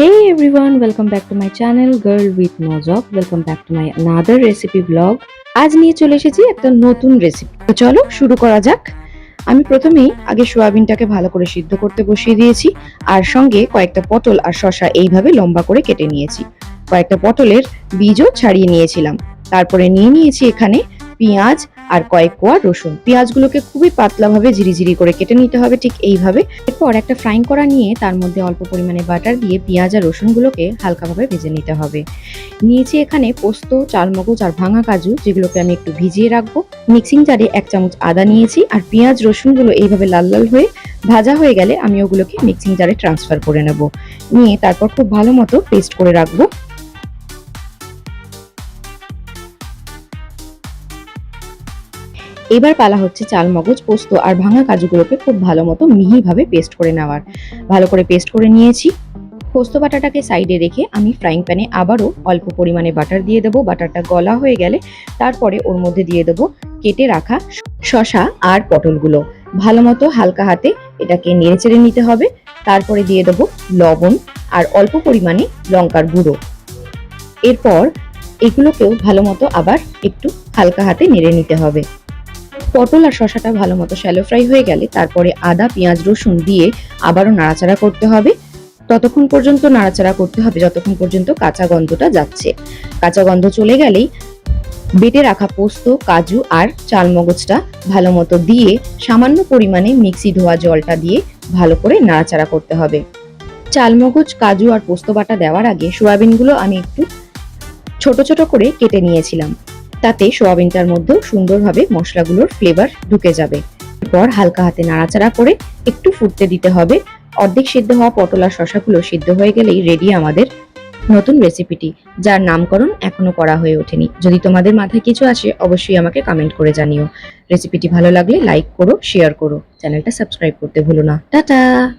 everyone, welcome back to my channel Girl with Mojok. Welcome back to my another recipe vlog. আজ নিয়ে চলে এসেছি একটা নতুন রেসিপি চলো শুরু করা যাক আমি প্রথমেই আগে সোয়াবিনটাকে ভালো করে সিদ্ধ করতে বসিয়ে দিয়েছি আর সঙ্গে কয়েকটা পটল আর শসা এইভাবে লম্বা করে কেটে নিয়েছি কয়েকটা পটলের বীজও ছাড়িয়ে নিয়েছিলাম তারপরে নিয়ে নিয়েছি এখানে পেঁয়াজ আর কয়েক কোয়া রসুন। পেঁয়াজগুলোকে খুবই পাতলাভাবে ঝিরিঝিরি করে কেটে নিতে হবে ঠিক এইভাবে। এরপর একটা ফ্রাইং করা নিয়ে তার মধ্যে অল্প পরিমাণে বাটার দিয়ে পেঁয়াজ আর রসুনগুলোকে হালকাভাবে ভেজে নিতে হবে। নিয়েছি এখানে পোস্ত, চালমগজ আর ভাঙা কাজু, যেগুলোকে আমি একটু ভিজিয়ে রাখব। মিক্সিং জারে এক চামচ আদা নিয়েছি আর পেঁয়াজ, রসুনগুলো এইভাবে লাল লাল হয়ে ভাজা হয়ে গেলে আমি ওগুলোকে মিক্সিং জারে ট্রান্সফার করে নেব। নিয়ে তারপর খুব ভালো মতো পেস্ট করে রাখব। এবার পালা হচ্ছে চাল মগজ, পোস্ত আর ভাঙা কাজুগুলোকে খুব ভালো মতো মিহিভাবে পেস্ট করে নেওয়ার। ভালো করে পেস্ট করে নিয়েছি। পোস্ত বাটাটাকে সাইডে রেখে আমি ফ্রাইং প্যানে আবারও অল্প পরিমাণে বাটার দিয়ে দেবো। বাটারটা গলা হয়ে গেলে তারপরে ওর মধ্যে দিয়ে দেবো কেটে রাখা শশা আর পটলগুলো। ভালো মতো হালকা হাতে এটাকে নেড়েচেড়ে নিতে হবে। তারপরে দিয়ে দেবো লবণ আর অল্প পরিমাণে লঙ্কার গুঁড়ো। এরপর এগুলোকেও ভালো মতো আবার একটু হালকা হাতে নেড়ে নিতে হবে। পটল আর শশাটা ভালো মতো শ্যালো ফ্রাই হয়ে গেলে তারপরে আদা, পেঁয়াজ, রসুন দিয়ে আবারও নাড়াচাড়া করতে হবে। ততক্ষণ পর্যন্ত নাড়াচাড়া করতে হবে, যতক্ষণ পর্যন্ত কাঁচা গন্ধটা যাচ্ছে। কাঁচা গন্ধ চলে গেলেই বেটে রাখা পোস্ত, কাজু আর চালমগজটা ভালো মতো দিয়ে সামান্য পরিমাণে মিক্সি ধোয়া জলটা দিয়ে ভালো করে নাড়াচাড়া করতে হবে। চালমগজ, কাজু আর পোস্ত বাটা দেওয়ার আগে সোয়াবিনগুলো আমি একটু ছোট ছোট করে কেটে নিয়েছিলাম। তাতে সোয়াবিনটার মধ্যেও সুন্দরভাবে মশলাগুলোর ফ্লেভার ঢুকে যাবে। এরপর হালকা হাতে নাড়াচাড়া করে একটু ফুটতে দিতে হবে। অর্ধেক সিদ্ধ হওয়া পটল আর শশাগুলো সিদ্ধ হয়ে গেলেই রেডি আমাদের নতুন রেসিপিটি যার নামকরণ এখনও করা হয়ে ওঠেনি। যদি তোমাদের মাথায় কিছু আসে, অবশ্যই আমাকে কমেন্ট করে জানিও। রেসিপিটি ভালো লাগলে লাইক করো শেয়ার করো, চ্যানেলটা সাবস্ক্রাইব করতে ভুলো না। টাটা!